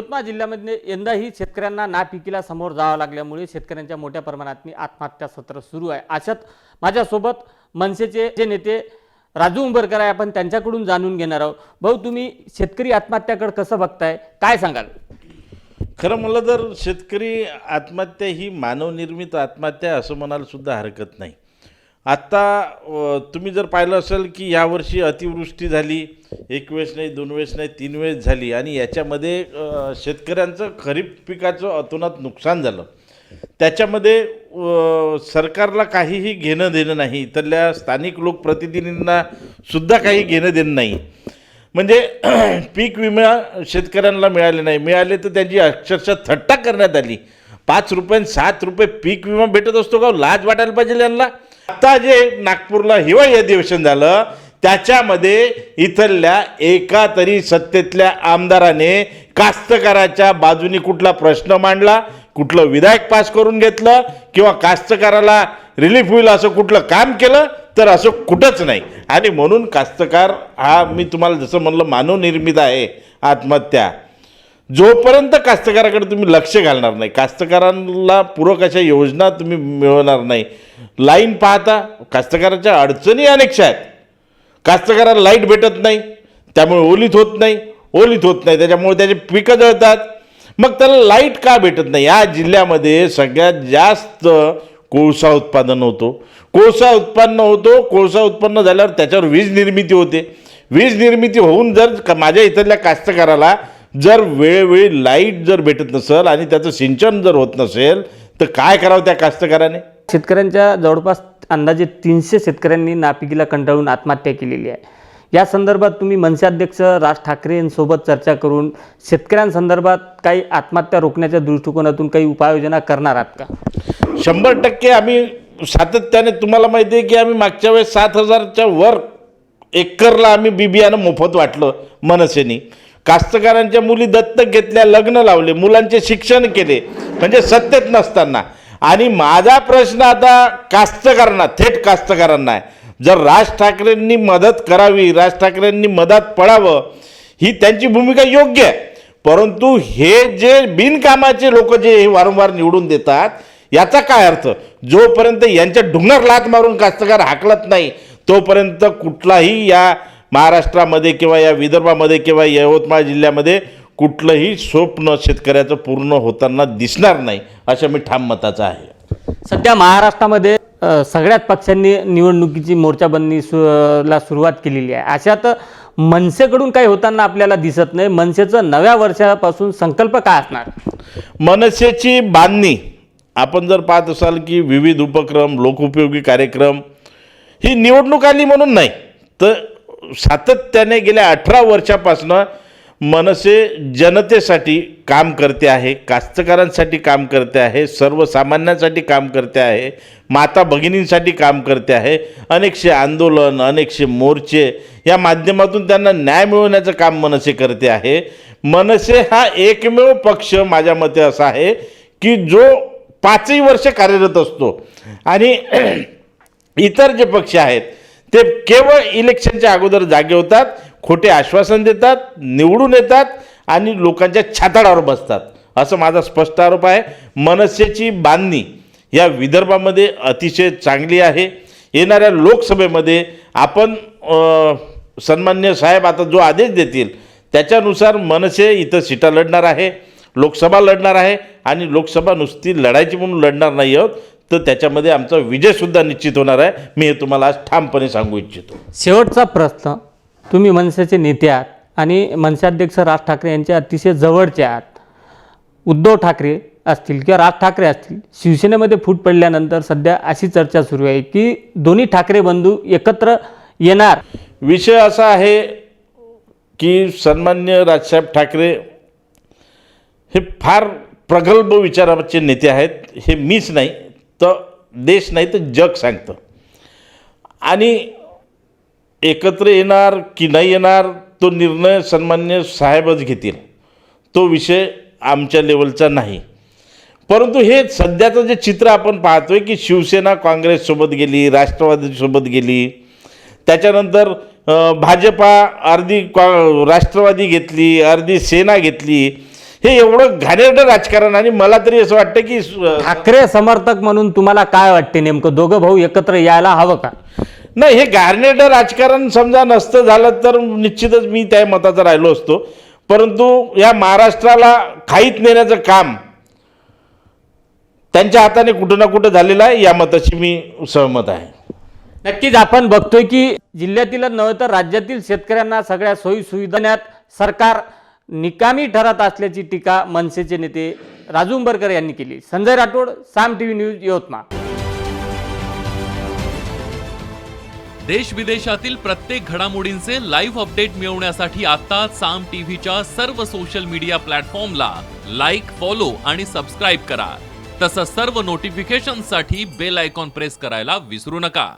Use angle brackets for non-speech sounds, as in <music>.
यवतमाळ जिल्ह्यामध्ये यंदाही शेतकऱ्यांना नापिकीला समोर जावं लागल्यामुळे शेतकऱ्यांच्या मोठ्या प्रमाणात आत्महत्या सत्र सुरू आहे. अशात माझ्यासोबत मनसेचे जे नेते राजू उंबरकर आहे आपण त्यांच्याकडून जाणून घेणार आहोत. भाऊ तुम्ही शेतकरी आत्महत्याकडे कसं बघताय? काय सांगाल? खरं म्हणलं तर शेतकरी आत्महत्या ही मानवनिर्मित आत्महत्या असं म्हणायला सुद्धा हरकत नाही. आत्ता तुम्ही जर पाहिलं असेल की यावर्षी अतिवृष्टी झाली एक वेळेस नाही दोन वेळेस नाही तीन वेळेस झाली आणि याच्यामध्ये शेतकऱ्यांचं खरीप पिकाचं अतोनात नुकसान झालं. त्याच्यामध्ये सरकारला काहीही घेणं देणं नाही इथल्या स्थानिक लोकप्रतिनिधींना सुद्धा काही घेणं देणं नाही. म्हणजे <clears throat> पीक विमा शेतकऱ्यांना मिळाले नाही. मिळाले तर त्यांची अक्षरशः थट्टा करण्यात आली. पाच रुपये सात रुपये पीक विमा भेटत असतो का? लाज वाटायला पाहिजे यांना. आता जे नागपूरला हिवाळी अधिवेशन झालं त्याच्यामध्ये इथल्या एका तरी सत्तेतल्या आमदाराने कास्तकाराच्या बाजूने कुठला प्रश्न मांडला कुठलं विधायक पास करून घेतलं किंवा कास्तकाराला रिलीफ होईल असं कुठलं काम केलं तर असं कुठंच नाही. आणि म्हणून कास्तकार हा मी तुम्हाला जसं म्हणलं मानवनिर्मित आहे आत्महत्या. जोपर्यंत कास्तकाराकडे तुम्ही लक्ष घालणार नाही कास्तकारांना पूरक अशा योजना तुम्ही मिळवणार नाही. लाईन पाहता कास्तकाराच्या अडचणी अनेकशा आहेत कास्तकाराला लाइट भेटत नाही त्यामुळे ओलीत होत नाही ओलीत होत नाही त्याच्यामुळे त्याचे पिकं जळतात. मग त्याला लाइट का भेटत नाही? या जिल्ह्यामध्ये सगळ्यात जास्त कोळसा उत्पादन होतो. कोळसा उत्पन्न होतो कोळसा उत्पन्न झाल्यावर त्याच्यावर वीज निर्मिती होते. वीज निर्मिती होऊन जर माझ्या इथल्या कास्तकाराला जर वेळोवेळी लाइट जर भेटत नसेल आणि त्याचं सिंचन जर होत नसेल तर काय करावं त्या कास्तकाराने? शेतकऱ्यांच्या जवळपास अंदाजे तीनशे शेतकऱ्यांनी नापिकीला कंटाळून आत्महत्या केलेली आहे. या संदर्भात तुम्ही मनसे अध्यक्ष राज ठाकरे यांसोबत चर्चा करून शेतकऱ्यांसंदर्भात काही आत्महत्या रोखण्याच्या दृष्टिकोनातून काही उपाययोजना करणार आहात का? शंभर टक्के आम्ही सातत्याने तुम्हाला माहिती आहे की आम्ही मागच्या वेळेस सात हजारच्या वर एकरला आम्ही बी बियाणं मोफत वाटलं मनसेनी. कास्तकारांच्या मुली दत्तक घेतल्या लग्न लावले मुलांचे शिक्षण केले म्हणजे सत्तेत नसताना. आणि माझा प्रश्न आता कास्तकारांना थेट कास्तकारांना आहे. जर राज ठाकरेंनी मदत करावी राज ठाकरेंनी मदत पडावं ही त्यांची भूमिका योग्य आहे. परंतु हे जे बिनकामाचे लोक जे हे वारंवार निवडून देतात याचा काय अर्थ? जोपर्यंत यांच्या ढुंगर लात मारून कास्तकार हाकलत नाही तोपर्यंत कुठलाही या महाराष्ट्रामध्ये किंवा या विदर्भामध्ये किंवा यवतमाळ जिल्ह्यामध्ये कुठलंही स्वप्न शेतकऱ्याचं पूर्ण होताना दिसणार नाही अशा मी ठाम मताचा आहे. सध्या महाराष्ट्रामध्ये सगळ्याच पक्षांनी निवडणुकीची मोर्चाबंदी सु ला सुरुवात केलेली आहे. अशात मनसेकडून काही होताना आपल्याला दिसत नाही. मनसेचं नव्या वर्षापासून संकल्प काय असणार? मनसेची बांधणी आपण जर पाहत असाल की विविध उपक्रम लोकोपयोगी कार्यक्रम ही निवडणूक आली म्हणून नाही. तर सातत्याने गेल्या अठरा वर्षापासनं मनसे जनतेसाठी काम करते आहे कास्तकारांसाठी काम करते आहे सर्वसामान्यांसाठी काम करते आहे माता भगिनींसाठी काम करते आहे अनेकशे आंदोलन अनेकशे मोर्चे या माध्यमातून त्यांना न्याय मिळवण्याचं काम मनसे करते आहे. मनसे हा एकमेव पक्ष माझ्या मते असा आहे की जो पाचही वर्ष कार्यरत असतो. आणि इतर जे पक्ष आहेत ते केवळ इलेक्शनच्या अगोदर जागे होतात खोटे आश्वासन देतात निवडून येतात आणि लोकांच्या छाताडावर बसतात. असं माझा स्पष्ट आरोप आहे. मनसेची बांधणी या विदर्भामध्ये अतिशय चांगली आहे. येणाऱ्या लोकसभेमध्ये आपण सन्मान्य साहेब आता जो आदेश देतील त्याच्यानुसार मनसे इथं सीटा लढणार आहे लोकसभा लढणार आहे आणि लोकसभा नुसती लढायची म्हणून लढणार नाही आहोत. तर त्याच्यामध्ये आमचा विजयसुद्धा निश्चित होणार आहे. मी हे तुम्हाला आज ठामपणे सांगू इच्छितो. शेवटचा प्रश्न. तुम्ही मनसेचे नेते आहात आणि मनसेअध्यक्ष राज ठाकरे यांच्या अतिशय जवळचे आहात. उद्धव ठाकरे असतील किंवा राज ठाकरे असतील शिवसेनेमध्ये फूट पडल्यानंतर सध्या अशी चर्चा सुरू आहे की दोन्ही ठाकरे बंधू एकत्र येणार? विषय असा आहे की सन्मान्य राजसाहेब ठाकरे हे फार प्रगल्भ विचाराचे नेते आहेत. हे मीच नाही. तर देश नाही तर जग सांगतं. आणि एकत्र येणार की नाही येणार तो निर्णय सन्मान्य साहेबच घेतील. तो विषय आमच्या लेवलचा नाही. परंतु हे सध्याचं जे चित्र आपण पाहतोय की शिवसेना काँग्रेससोबत गेली राष्ट्रवादीसोबत गेली त्याच्यानंतर भाजपा अर्धी कॉ राष्ट्रवादी घेतली अर्धी सेना घेतली हे एवढं घाणेरडं राजकारण आणि मला तरी असं वाटतं की ठाकरे समर्थक म्हणून तुम्हाला काय वाटते नेमकं? दोघं भाऊ एकत्र यायला हवं का? नाही हे गारनेटं राजकारण समजा नसतं झालं तर निश्चितच मी त्या मताचा राहिलो असतो. परंतु या महाराष्ट्राला खाईत नेण्याचं काम त्यांच्या हाताने कुठं ना कुठं झालेलं आहे या मताशी मी सहमत आहे. नक्कीच आपण बघतोय की जिल्ह्यातील नव्हे तर राज्यातील शेतकऱ्यांना सगळ्या सोयी सुविधा सरकार निकामी ठरत असल्याची टीका मनसेचे नेते राजू उंबरकर यांनी केली. Sanjay Rathod Saam TV news Yavatmal. देश विदेशातील प्रत्येक घडामोडींचे लाईव्ह अपडेट मिळवण्यासाठी आता साम टीव्हीच्या सर्व सोशल मीडिया प्लॅटफॉर्मला लाईक फॉलो आणि सबस्क्राईब करा. तसंच सर्व नोटिफिकेशनसाठी बेल आयकॉन प्रेस करायला विसरू नका.